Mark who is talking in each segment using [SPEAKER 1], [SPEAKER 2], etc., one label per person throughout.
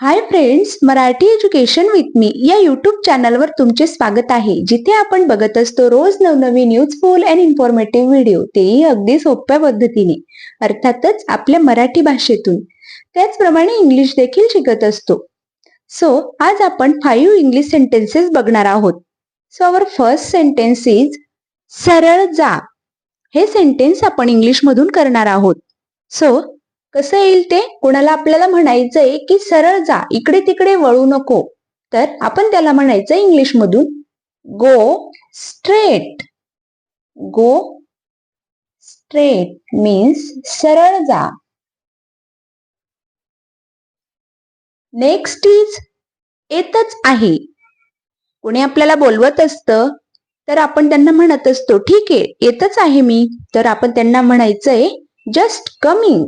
[SPEAKER 1] Hi friends Marathi education with me या YouTube चॅनलवर तुमचे स्वागत आहे. जिथे आपण बघत असतो रोज नवनवीन युजफुल अँड इन्फॉर्मेटिव्ह व्हिडिओ तेही अगदी सोप्या पद्धतीने. अर्थातच आपल्या मराठी भाषेतून. त्याचप्रमाणे इंग्लिश देखील शिकत असतो. सो आज आपण फाईव्ह इंग्लिश सेंटेन्सेस बघणार आहोत. So our first sentence is सरळ जा. हे सेंटेन्स आपण इंग्लिशमधून करणार आहोत. सो कसं येईल ते? कोणाला आपल्याला म्हणायचंय की सरळ जा इकडे तिकडे वळू नको. तर आपण त्याला म्हणायचं इंग्लिश मधून go straight go straight means सरळ जा. नेक्स्ट इज येतच आहे. कोणी आपल्याला बोलवत असतं तर आपण त्यांना म्हणत असतो ठीक आहे येतच आहे मी. तर आपण त्यांना म्हणायचंय just coming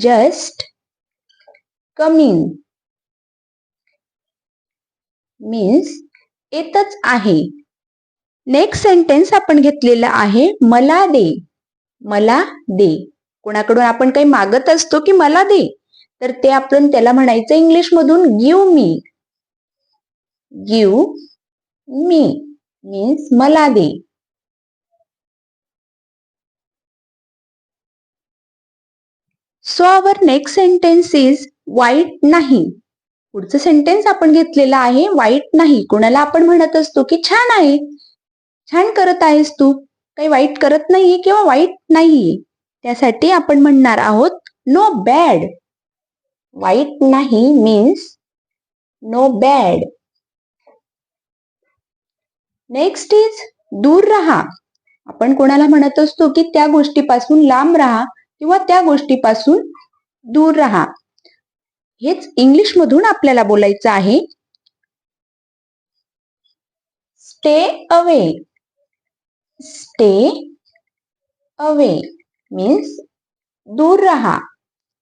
[SPEAKER 1] just coming means येतच आहे. नेक्स्ट सेंटेन्स आपण घेतलेला आहे मला दे. मला दे. कोणाकडून आपण काही मागत असतो की मला दे? तर ते आपण त्याला म्हणायचं इंग्लिश मधून give me give me means मला दे. So our next sentence is वाईट नाही पुढचं सेंटेन्स आपण घेतलेलं आहे वाईट नाही कोणाला आपण म्हणत असतो की छान आहे? छान करत आहेस तू? काही वाईट करत नाहीये किंवा वाईट नाहीये? त्यासाठी आपण म्हणणार आहोत नो बॅड वाईट नाही means no bad next is दूर राहा. आपण कोणाला म्हणत असतो की त्या गोष्टीपासून लांब राहा. किंवा त्या गोष्टीपासून दूर राहा. हेच इंग्लिश मधून आपल्याला बोलायचं आहे. Stay away stay away means दूर राहा.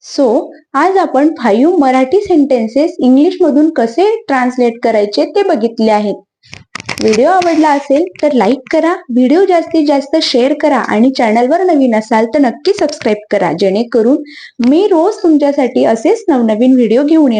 [SPEAKER 1] सो आज आपण फाईव्ह मराठी सेंटेन्सेस इंग्लिश मधून कसे ट्रान्सलेट करायचे ते बघितले आहेत. व्हिडिओ आवडला असेल तर लाईक करा. व्हिडिओ जास्तीत जास्त शेअर करा आणि चॅनलवर नवीन असाल तर नक्की सबस्क्राईब करा. जेणेकरून मी रोज तुमच्यासाठी असेच नवनवीन व्हिडिओ घेऊन येणार